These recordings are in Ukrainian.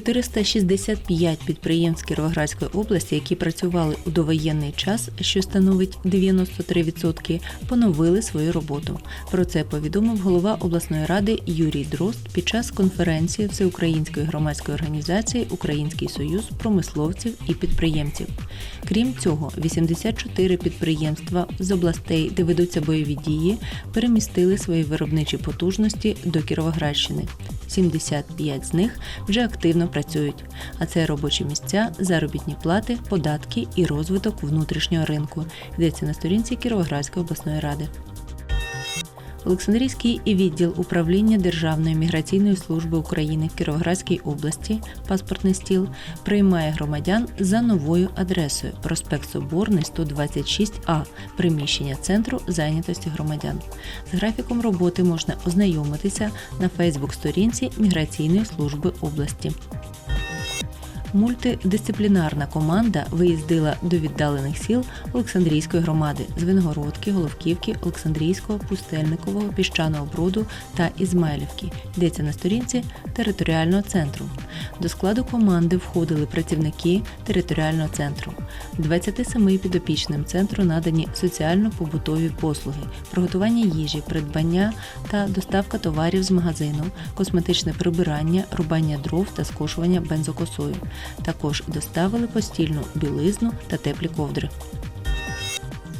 465 підприємств Кіровоградської області, які працювали у довоєнний час, що становить 93%, поновили свою роботу. Про це повідомив голова обласної ради Юрій Дрозд під час конференції Всеукраїнської громадської організації Український союз промисловців і підприємців. Крім цього, 84 підприємства з областей, де ведуться бойові дії, перемістили свої виробничі потужності до Кіровоградщини. 75 з них вже активно працюють. А це робочі місця, заробітні плати, податки і розвиток внутрішнього ринку. Йдеться на сторінці Кіровоградської обласної ради. Олександрійський відділ управління Державної міграційної служби України в Кіровоградській області паспортний стіл приймає громадян за новою адресою проспект Соборний 126А, приміщення центру зайнятості громадян. З графіком роботи можна ознайомитися на Фейсбук-сторінці Міграційної служби області. Мультидисциплінарна команда виїздила до віддалених сіл Олександрійської громади з Виногородки, Головківки, Олександрійського, Пустельникового, Піщаного Броду та Ізмайлівки. Йдеться на сторінці територіального центру. До складу команди входили працівники територіального центру. 27 підопічним центру надані соціально-побутові послуги, приготування їжі, придбання та доставка товарів з магазину, косметичне прибирання, рубання дров та скошування бензокосою. Також доставили постільну білизну та теплі ковдри.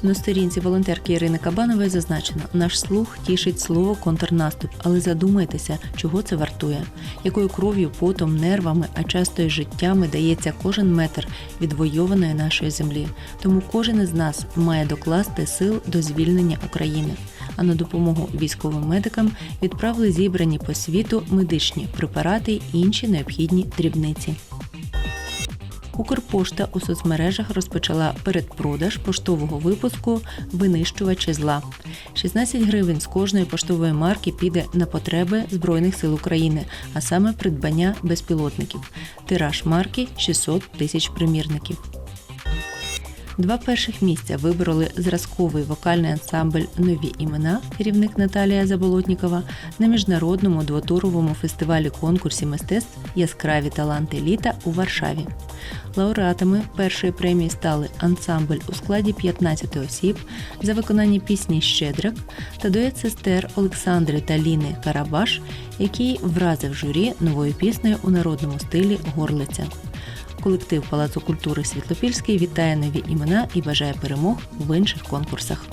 На сторінці волонтерки Ірини Кабанової зазначено, наш слух тішить слово контрнаступ, але задумайтеся, чого це вартує, якою кров'ю, потом, нервами, а часто й життями дається кожен метр відвойованої нашої землі. Тому кожен із нас має докласти сил до звільнення України. А на допомогу військовим медикам відправили зібрані по світу медичні препарати й інші необхідні дрібниці. Укрпошта у соцмережах розпочала передпродаж поштового випуску Винищувачі зла. 16 гривень з кожної поштової марки піде на потреби Збройних сил України, а саме придбання безпілотників. Тираж марки 600 тисяч примірників. Два перших місця вибороли зразковий вокальний ансамбль Нові імена, керівник Наталія Заболотнікова на міжнародному двотуровому фестивалі конкурсі мистецтв Яскраві таланти літа у Варшаві. Лауреатами першої премії стали ансамбль у складі 15 осіб за виконання пісні Щедрик та дует сестер Олександри та Ліни Карабаш, який вразив журі новою піснею у народному стилі Горлиця. Колектив Палацу культури Світлопільський вітає нові імена і бажає перемог в інших конкурсах.